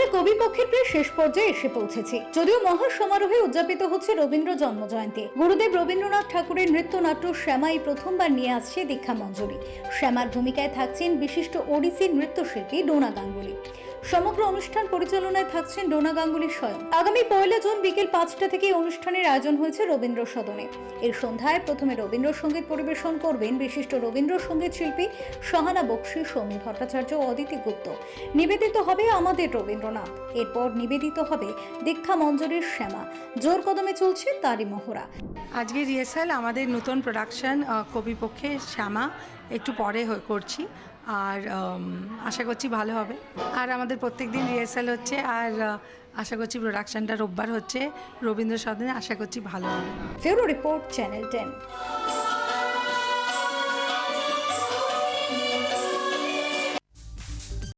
কবি পক্ষের প্রায় শেষ পর্যায়ে এসে পৌঁছেছি। যদিও মহা সমারোহে উদযাপিত হচ্ছে রবীন্দ্র জন্ম জয়ন্তী গুরুদেব রবীন্দ্রনাথ ঠাকুরের নৃত্যনাট্য শ্যামাই প্রথমবার নিয়ে আসছে দীক্ষা মঞ্জুরি। শ্যামার ভূমিকায় থাকছেন বিশিষ্ট ওড়িশি নৃত্যশিল্পী ডোনা গাঙ্গুলি। সমগ্র অনুষ্ঠান পরিচালনায় থাকছেন ডোনা গাঙ্গুলি স্বয়ং। আগামী পয়লা জুন বিকেল পাঁচটা থেকে অনুষ্ঠানের আয়োজন হয়েছে রবীন্দ্র সদনে এর সন্ধ্যায় প্রথমে রবীন্দ্রসঙ্গীত পরিবেশন করবেন বিশিষ্ট রবীন্দ্রসঙ্গীত শিল্পী সহানা বক্সি, সৌমি ভট্টাচার্য অদিতি গুপ্ত। নিবেদিত হবে আমাদের রবীন্দ্রনাথ। এরপর নিবেদিত হবে দীক্ষা মঞ্জুরির শ্যামা। জোর কদমে চলছে তারই মহড়া আজকে রিহার্সাল আমাদের নতুন প্রোডাকশন কবিপক্ষে শ্যামা। একটু পরে করছি। আর আশা করছি ভালো হবে। আর আমাদের প্রত্যেক দিন রিহার্সাল হচ্ছে আর আশা করছি প্রোডাকশনটা রোববার হচ্ছে। রবীন্দ্র সদনে আশা করছি ভালো হবে। Report channel ten